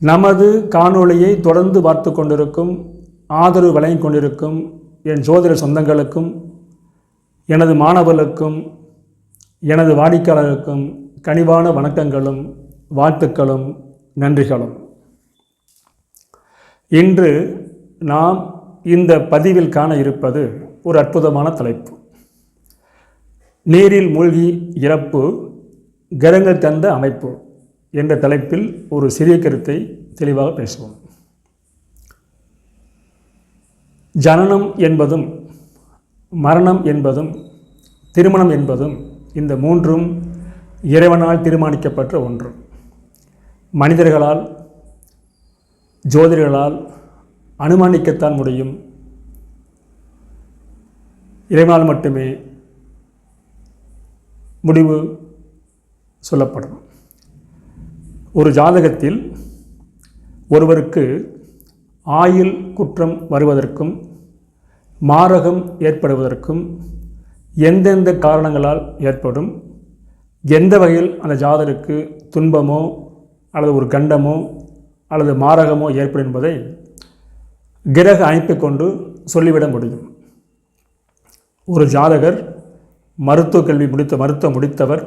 நமது காணொளியை தொடர்ந்து பார்த்து கொண்டிருக்கும் ஆதரவு வழங்கி கொண்டிருக்கும் என் ஜோதிட சொந்தங்களுக்கும் எனது மாணவர்களுக்கும் எனது வாடிக்கையாளருக்கும் கனிவான வணக்கங்களும் வாழ்த்துக்களும் நன்றிகளும். இன்று நாம் இந்த பதிவில் காண இருப்பது ஒரு அற்புதமான தலைப்பு. நீரில் மூழ்கி இறப்பு கிரகங்கள் தந்த அமைப்பு. என்ற தலைப்பில் ஒரு சிறிய கருத்தை தெளிவாக பேசுவோம். ஜனனம் என்பதும் மரணம் என்பதும் திருமணம் என்பதும் இந்த மூன்றும் இறைவனால் தீர்மானிக்கப்பட்ட ஒன்று. மனிதர்களால் ஜோதிடர்களால் அனுமானிக்கத்தான் முடியும். இறைவனால் மட்டுமே முடிவு சொல்லப்படும். ஒரு ஜாதகத்தில் ஒருவருக்கு ஆயுள் குற்றம் வருவதற்கும் மாரகம் ஏற்படுவதற்கும் எந்தெந்த காரணங்களால் ஏற்படும் எந்த வகையில் அந்த ஜாதகருக்கு துன்பமோ அல்லது ஒரு கண்டமோ அல்லது மாரகமோ ஏற்படும் என்பதை கிரக அமைப்பை கொண்டு சொல்லிவிட முடியும். ஒரு ஜாதகர் மருத்துவ கல்வி முடித்த மருத்துவம் முடித்தவர்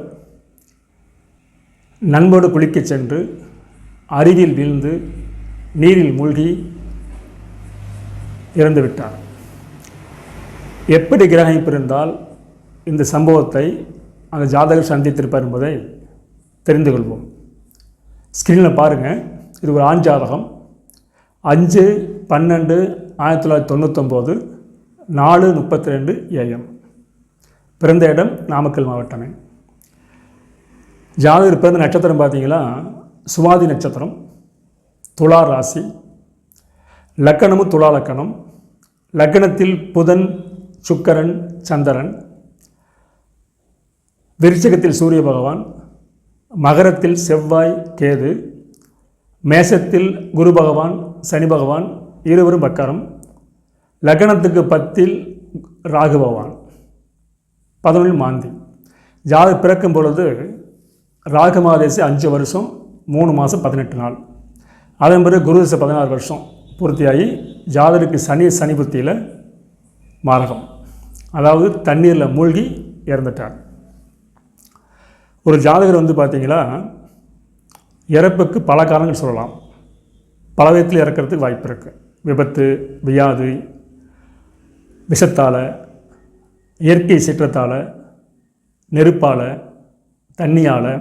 நண்போடு குளிக்கச் சென்று அருகில் வீழ்ந்து நீரில் மூழ்கி இறந்துவிட்டார். எப்படி கிரக இருந்தால் இந்த சம்பவத்தை அந்த ஜாதகர் சந்தித்திருப்பார் என்பதை தெரிந்து கொள்வோம். ஸ்க்ரீனில் பாருங்கள் இது ஒரு ஆண் ஜாதகம். அஞ்சு பன்னெண்டு ஆயிரத்தி தொள்ளாயிரத்தி தொண்ணூத்தொம்போது நாலு முப்பத்தி ரெண்டு ஏஎம் பிறந்த இடம் நாமக்கல் மாவட்டமே. ஜாதகர் பிறந்த நட்சத்திரம் பார்த்தீங்களா? சுவாதி நட்சத்திரம் துலா ராசி லக்கணமும் துலா லக்கணம் லக்கணத்தில் புதன் சுக்கரன் சந்திரன் விருச்சகத்தில் சூரிய பகவான் மகரத்தில் செவ்வாய் கேது மேசத்தில் குரு பகவான் சனி பகவான் இருவரும் பக்கரம் லக்னத்துக்கு பத்தில் ராகு பகவான் பதினொன்றில் மாந்தி. ஜாதக பிறக்கும் பொழுது ராகமாதேசி அஞ்சு வருஷம் மூணு மாதம் பதினெட்டு நாள். அதன் பிறகு குரு பதினாறு வருஷம் பூர்த்தியாகி ஜாதருக்கு சனி சனி புத்தியில் மாரகம். அதாவது தண்ணீரில் மூழ்கி இறந்துட்டார். ஒரு ஜாதகர் வந்து பார்த்தீங்களா இறப்புக்கு பல காரணங்கள் சொல்லலாம். பல விதத்தில் இறக்கிறதுக்கு வாய்ப்பு இருக்குது விபத்து வியாதி விஷத்தால் இயற்கை சீற்றத்தால் நெருப்பால் தண்ணியால்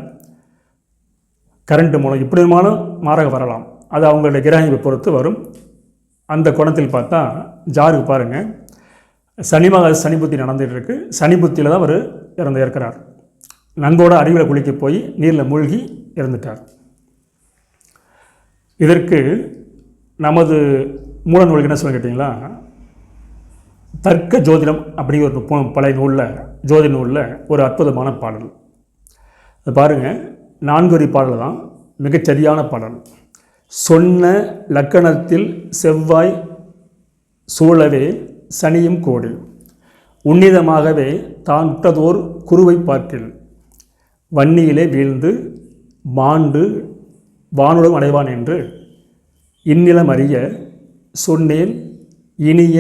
கரண்ட் மூலம் இப்படி இருந்தாலும் மாறாக வரலாம். அது அவங்களுடைய கிரகங்களை பொறுத்து வரும். அந்த குணத்தில் பார்த்தா ஜாருக்கு பாருங்கள் சனி மகா சனி புத்தி நடந்துகிட்டு இருக்கு. சனி புத்தியில் தான் அவர் இறந்து இறக்கிறார் நங்கோட அருவியில் குளிக்க போய் நீரில் மூழ்கி இறந்துட்டார். இதற்கு நமது மூல நூலுக்கு என்ன சொல்லி கேட்டிங்களா? தர்க்க ஜோதிடம் அப்படிங்கிற ஒரு பழைய நூலில் ஜோதி நூலில் ஒரு அற்புதமான பாடல். அது பாருங்கள் நான்குரி பாடல் தான் மிகச்சரியான பாடல். சொன்ன லக்கணத்தில் செவ்வாய் சூழவே சனியும் கோடு உன்னிதமாகவே தான் உற்றதோர் குருவை பார்க்கில். வன்னியிலே வீழ்ந்து மாண்டு வானுடன் அடைவான் என்று இந்நிலம் அறிய சொன்னேன் இனிய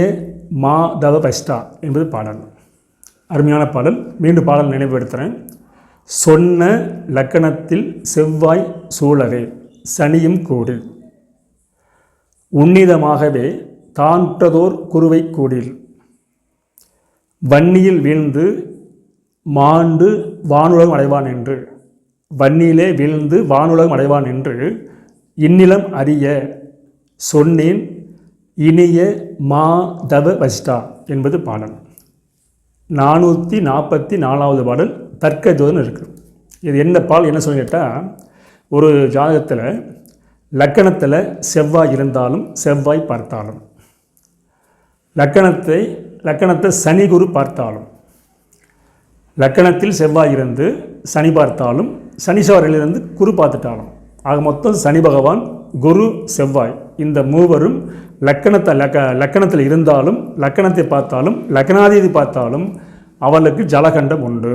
மா தவ என்பது பாடல். அருமையான பாடல். மீண்டும் பாடல் நினைவுபடுத்துகிறேன் சொன்ன லக்கணத்தில் செவ்வாய் சூழவே சனியும் கூடு. உன்னிதமாகவே தான்றதோர் குருவை கூடில். வன்னியில் வீழ்ந்து மாண்டு வானுலகம் அடைவான் என்று. வன்னியிலே வீழ்ந்து வானுலகம் அடைவான் என்று இந்நிலம் அறிய சொன்னேன். இனிய மா தவ என்பது பாடல். நானூற்றி நாற்பத்தி நாலாவது பாடல் தர்க்க ஜோதன் இருக்குது இது என்ன பால் என்ன சொல்லி கேட்டால் ஒரு ஜாதகத்தில் லக்கணத்தில் செவ்வாய் இருந்தாலும் செவ்வாய் பார்த்தாலும் லக்கணத்தை லக்கணத்தை சனி குரு பார்த்தாலும் லக்கணத்தில் செவ்வாய் இருந்து சனி பார்த்தாலும் சனிசவரிலிருந்து குரு பார்த்துட்டாலும் ஆக மொத்தம் சனி பகவான் குரு செவ்வாய் இந்த மூவரும் லக்கணத்தை லக்க லக்கணத்தில் இருந்தாலும் லக்கணத்தை பார்த்தாலும் லக்கணாதிபதி பார்த்தாலும் அவளுக்கு ஜலகண்டம் உண்டு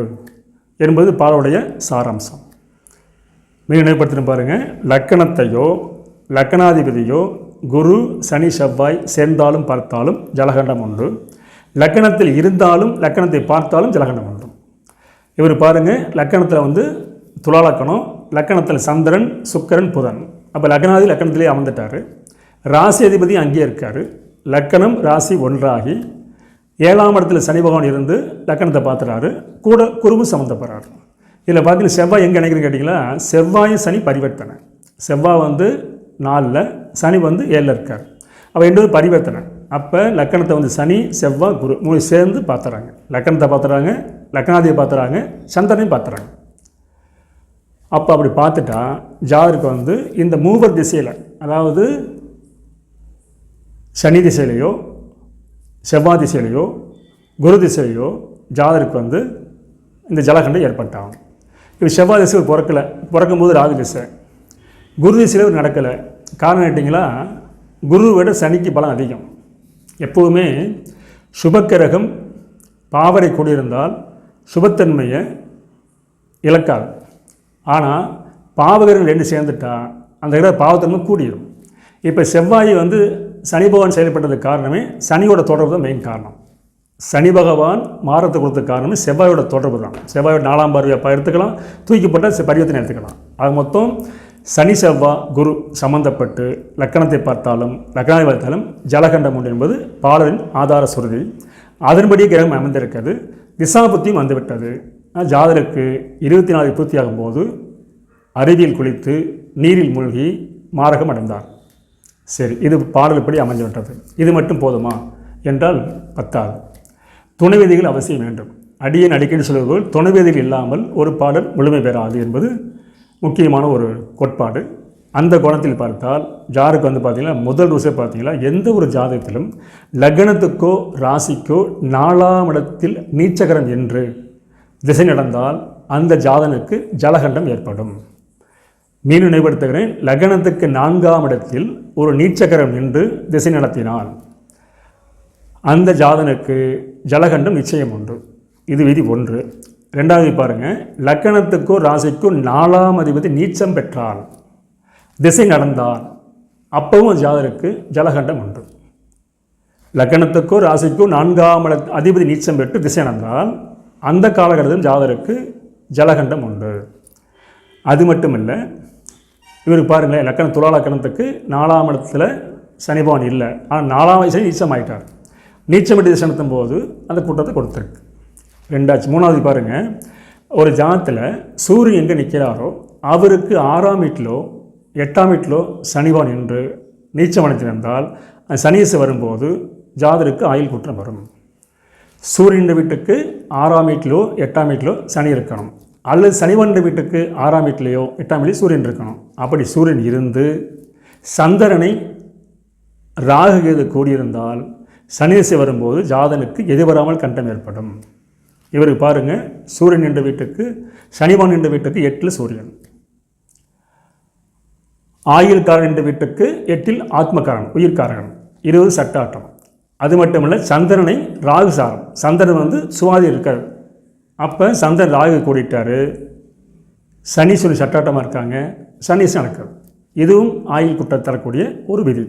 என்பது பாலுடைய சாராம்சம். மிக நினைப்படுத்தின பாருங்கள் லக்கணத்தையோ லக்கணாதிபதியோ குரு சனி செவ்வாய் சேர்ந்தாலும் பார்த்தாலும் ஜலகண்டம் உண்டு. லக்கணத்தில் இருந்தாலும் லக்கணத்தை பார்த்தாலும் ஜலகண்டம் உண்டு. இவர் பாருங்கள் லக்கணத்தில் வந்து துலாலக்கணம் லக்கணத்தில் சந்திரன் சுக்கரன் புதன். அப்போ லக்னாதி லக்கணத்திலே அமர்ந்துட்டார். ராசி அதிபதி அங்கேயே இருக்கார். லக்கணம் ராசி ஒன்றாகி ஏழாம் இடத்துல சனி பகவான் இருந்து லக்கணத்தை பார்த்துறாரு. கூட குருவும் சம்மந்தப்படுறாரு இதில் பார்த்தீங்கன்னா செவ்வாய் எங்கே நினைக்கிறேன்னு கேட்டிங்களா? செவ்வாயும் சனி பரிவர்த்தனை. செவ்வாய் வந்து நாலில் சனி வந்து ஏழில் இருக்கார். அப்போ ரெண்டு பரிவர்த்தனை. அப்போ லக்கணத்தை வந்து சனி செவ்வாய் குரு மூணு சேர்ந்து பார்த்துறாங்க. லக்கணத்தை பார்த்துறாங்க லக்கணாதியை பார்த்துறாங்க சந்திரனையும் பார்த்துறாங்க. அப்போ அப்படி பார்த்துட்டா ஜாதருக்கு வந்து இந்த மூவர் திசையில் அதாவது சனி திசையிலையோ செவ்வாய் திசையிலையோ குரு திசையிலையோ ஜாதருக்கு வந்து இந்த ஜலகண்டம் ஏற்பட்டாகும். இப்போ செவ்வாய் திசை பிறக்கலை பிறக்கும்போது ராகு திசை. குரு திசையில் இவர் நடக்கலை. காரணம் கேட்டிங்களா? குருவை விட சனிக்கு பலம் அதிகம். எப்போவுமே சுபக்கிரகம் பாவரை கூடியிருந்தால் சுபத்தன்மையை இழக்காது. ஆனால் பாவகர்கள் ரெண்டு சேர்ந்துட்டால் அந்த கிரக பாவத்தன்மை கூடிடும் இப்போ செவ்வாய் வந்து சனி பகவான் செயல்பட்டதுக்கு காரணமே சனியோட தொடர்பு தான் மெயின் காரணம். சனி பகவான் மாறத்தை கொடுத்த காரணமே செவ்வாயோட தொடர்பு தான். செவ்வாயோட நாலாம் பார்வையை எடுத்துக்கலாம். தூக்கிப்பட்ட பரிவர்த்தனை எடுத்துக்கலாம். அது மொத்தம் சனி செவ்வா குரு சம்பந்தப்பட்டு லக்கணத்தை பார்த்தாலும் லக்கணத்தை பார்த்தாலும் ஜலகண்டம் உண்டு என்பது பாலரின் ஆதார சுருதி. அதன்படி கிரகம் அமைந்திருக்கிறது. திசாபுத்தியும் வந்துவிட்டது. ஜாதருக்கு இருபத்தி நாலு பூர்த்தி ஆகும்போது அருவியில் குளித்து நீரில் மூழ்கி மாரகம் அடைந்தார். சரி இது பாடல்படி அமைஞ்சு விட்டது இது மட்டும் போதுமா? என்றால் பத்தாது. துணைவேதிகள் அவசியம் வேண்டும். அடியன் அடிக்கடி சொல்வது துணைவேதிகள் இல்லாமல் ஒரு பாடல் முழுமை பெறாது என்பது முக்கியமான ஒரு கோட்பாடு. அந்த கோணத்தில் பார்த்தால் ஜாருக்கு வந்து பார்த்திங்கன்னா முதல் ருசை பார்த்தீங்கன்னா எந்த ஒரு ஜாதகத்திலும் லக்னத்துக்கோ ராசிக்கோ நாலாம் இடத்தில் நீச்சகரம் என்று திசை நடந்தால் அந்த ஜாதனுக்கு ஜலகண்டம் ஏற்படும். மீண்டும் நினைவுபடுத்துகிறேன். லக்னத்துக்கு நான்காம் இடத்தில் ஒரு நீச்சகரம் நின்று திசை நடத்தினால் அந்த ஜாதனுக்கு ஜலகண்டம் நிச்சயம் ஒன்று இது விதி ஒன்று. ரெண்டாவது பாருங்கள் லக்கணத்துக்கோ ராசிக்கோ நாலாம் அதிபதி நீச்சம் பெற்றால் திசை நடந்தால் அப்பவும் ஜாதருக்கு ஜலகண்டம் உண்டு. லக்கணத்துக்கோ ராசிக்கோ நான்காம் அதிபதி நீச்சம் பெற்று திசை நடந்தால் அந்த காலகட்டத்தில் ஜாதருக்கு ஜலகண்டம் உண்டு. அது மட்டும் இல்லை இவருக்கு பாருங்கள் லக்கணம் துலா லக்கணத்துக்கு நாலாம் இடத்துல சனிபவன் இல்லை. ஆனால் நாலாம் வயசு நீச்சம் ஆகிட்டார் நீச்சமிட்டு திசை போது அந்த கூட்டத்தை கொடுத்துருக்கு. ரெண்டாச்சு மூணாவது பாருங்கள் ஒரு ஜாத்தில் சூரியன் எங்கே நிற்கிறாரோ அவருக்கு ஆறாம் வீட்டிலோ எட்டாம் வீட்டிலோ சனிவான் என்று நீச்சம் அடைந்திருந்தால் சனியசு வரும்போது ஜாதருக்கு ஆயுள் குற்றம் வரும். சூரியன் வீட்டுக்கு ஆறாம் வீட்டிலோ எட்டாம் வீட்டிலோ சனி இருக்கணும். அல்லது சனிவண்ட வீட்டுக்கு ஆறாம் வீட்டிலையோ எட்டாம் வீட்டிலையோ சூரியன் இருக்கணும். அப்படி சூரியன் இருந்து சந்திரனை ராகுகேது கூடியிருந்தால் சனிதிசை வரும்போது ஜாதனுக்கு எதிர்வராமல் கண்டம் ஏற்படும். இவருக்கு பாருங்கள் சூரியன் என்ற வீட்டுக்கு சனிவான் என்ற வீட்டுக்கு எட்டில் சூரியன். ஆயுள்காரன் என்ற வீட்டுக்கு எட்டில் ஆத்மகாரன் உயிர்காரகன். இருபது சட்டாட்டம். அது மட்டுமல்ல சந்திரனை ராகு சாரம். சந்திரன் வந்து சுவாதி இருக்கார். அப்போ சந்திரன் ராகு கூடிட்டார். சனீஸ்வரன் சட்டாட்டமாக இருக்காங்க. சனி நடக்கிறது இதுவும் ஆயுள் குற்றம் தரக்கூடிய ஒரு விதி.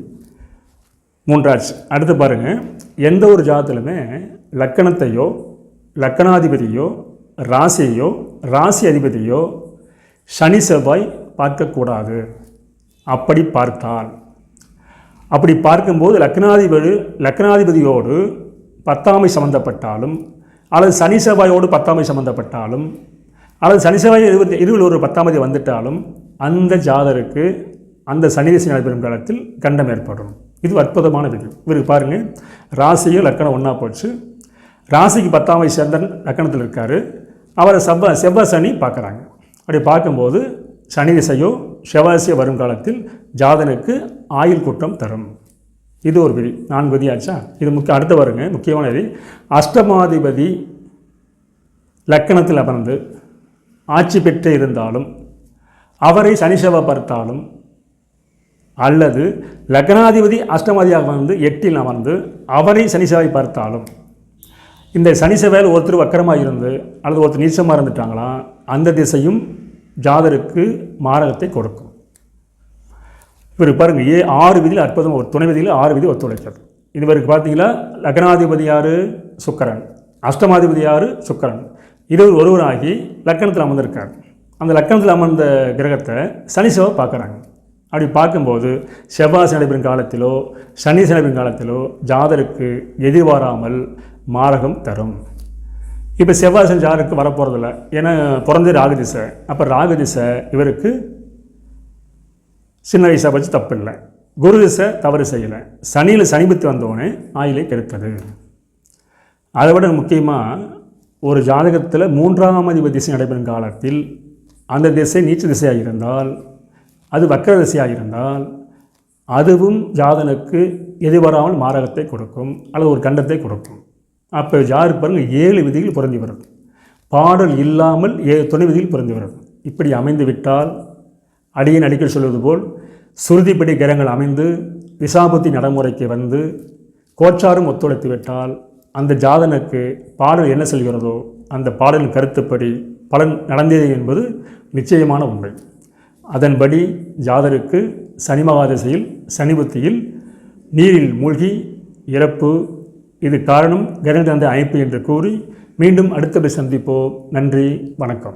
மூன்றாச்சு. அடுத்து பாருங்கள் எந்த ஒரு ஜாதத்திலுமே லக்கணத்தையோ லக்கணாதிபதியோ ராசியையோ ராசி அதிபதியோ சனி செவ்வாய் பார்க்கக்கூடாது. அப்படி பார்த்தால். அப்படி பார்க்கும்போது லக்னாதிபதி லக்னாதிபதியோடு பத்தாமை சம்மந்தப்பட்டாலும் அல்லது சனி செவ்வாயோடு பத்தாமை சம்மந்தப்பட்டாலும் அல்லது சனி செவ்வாய் இருபத்தி இருபது ஒரு பத்தாமதி வந்துட்டாலும் அந்த ஜாதருக்கு அந்த சனி திசை நடைபெறும் காலத்தில் கண்டம் ஏற்படும். இது அற்புதமான விதி. இவருக்கு பாருங்கள் ராசியும் லக்கணம் ஒன்றா போச்சு. ராசிக்கு பத்தாம் வயசு சேர்ந்தன் லக்கணத்தில் இருக்கார். அவரை செவ்வ செவ்வ சனி பார்க்குறாங்க. அப்படி பார்க்கும்போது சனி திசையோ வரும் காலத்தில் ஜாதனுக்கு ஆயுள் கூட்டம் தரும். இது ஒரு விதி. நான்கு ஆச்சா? இது முக்கிய அடுத்து வருங்க. முக்கியமான விதி. அஷ்டமாதிபதி லக்கணத்தில் அமர்ந்து ஆட்சி பெற்று இருந்தாலும் அவரை சனி பார்த்தாலும் அல்லது லக்னாதிபதி அஷ்டமாதியாக வந்து எட்டில் அமர்ந்து அவரை சனி பார்த்தாலும் இந்த சனி ஒருத்தர் வக்கரமாக இருந்து அல்லது ஒருத்தர் நீச்சமாக இருந்துட்டாங்களா அந்த திசையும் ஜாதருக்கு மாரகத்தை கொடுக்கும். இவர் பாருங்க ஏ ஆறு விதியில் அற்புதம் ஒரு துணை விதியில் ஆறு விதி ஒத்துழைக்கிறது இதுவரைக்கு பார்த்தீங்கன்னா லக்னாதிபதி யார்? சுக்கரன். அஷ்டமாதிபதி யார்? சுக்கரன். இருவர் ஒருவராகி லக்கணத்தில் அமர்ந்திருக்கார். அந்த லக்கணத்தில் அமர்ந்த கிரகத்தை சனி செவ்வாய் பார்க்குறாங்க. அப்படி பார்க்கும்போது செவ்வாய் நடைபெறும் காலத்திலோ சனி நடைபெறும் காலத்திலோ ஜாதருக்கு எதிர்பாராமல் மாரகம் தரும். இப்போ செவ்வாய் சனி ஜாதருக்கு வரப்போகிறதில்ல ஏன்னா பிறந்தது ராகதிசை அப்போ ராகதிசை இவருக்கு சின்ன வயசை வச்சு தப்பு இல்லை குரு திசை தவறு செய்யலை. சனியில் சனிபத்து வந்தோடனே ஆயிலை கெடுத்தது. அதை விட முக்கியமாக ஒரு ஜாதகத்தில் மூன்றாம் அதிபதி திசை நடைபெறும் காலத்தில் அந்த திசை நீச்ச திசையாக இருந்தால் அது வக்கர திசையாக இருந்தால் அதுவும் ஜாதனுக்கு எதிர்வராமல் மாரகத்தை கொடுக்கும் அல்லது ஒரு கண்டத்தை கொடுக்கும். அப்போ ஜாருக்கு பாருங்கள் ஏழு விதிகள் பொருந்தி வருது பாடல் இல்லாமல் ஏ துணை விதிகள் பொருந்தி வருது இப்படி அமைந்து விட்டால் அடியின் அடிக்கடி சொல்வது போல் சுருதிப்படி கிரகங்கள் அமைந்து விசாபத்தி நடைமுறைக்கு வந்து கோச்சாரும் ஒத்துழைத்து விட்டால் அந்த ஜாதனுக்கு பாடல் என்ன செல்கிறதோ அந்த பாடலின் கருத்துப்படி பலன் நடந்தது என்பது நிச்சயமான உண்மை. அதன்படி ஜாதருக்கு சனி மகாதிசையில் சனி புத்தியில் நீரில் மூழ்கி இறப்பு. இது காரணம் கிரகண அமைப்பு என்று கூறி மீண்டும் அடுத்தபடி சந்திப்போம் நன்றி வணக்கம்.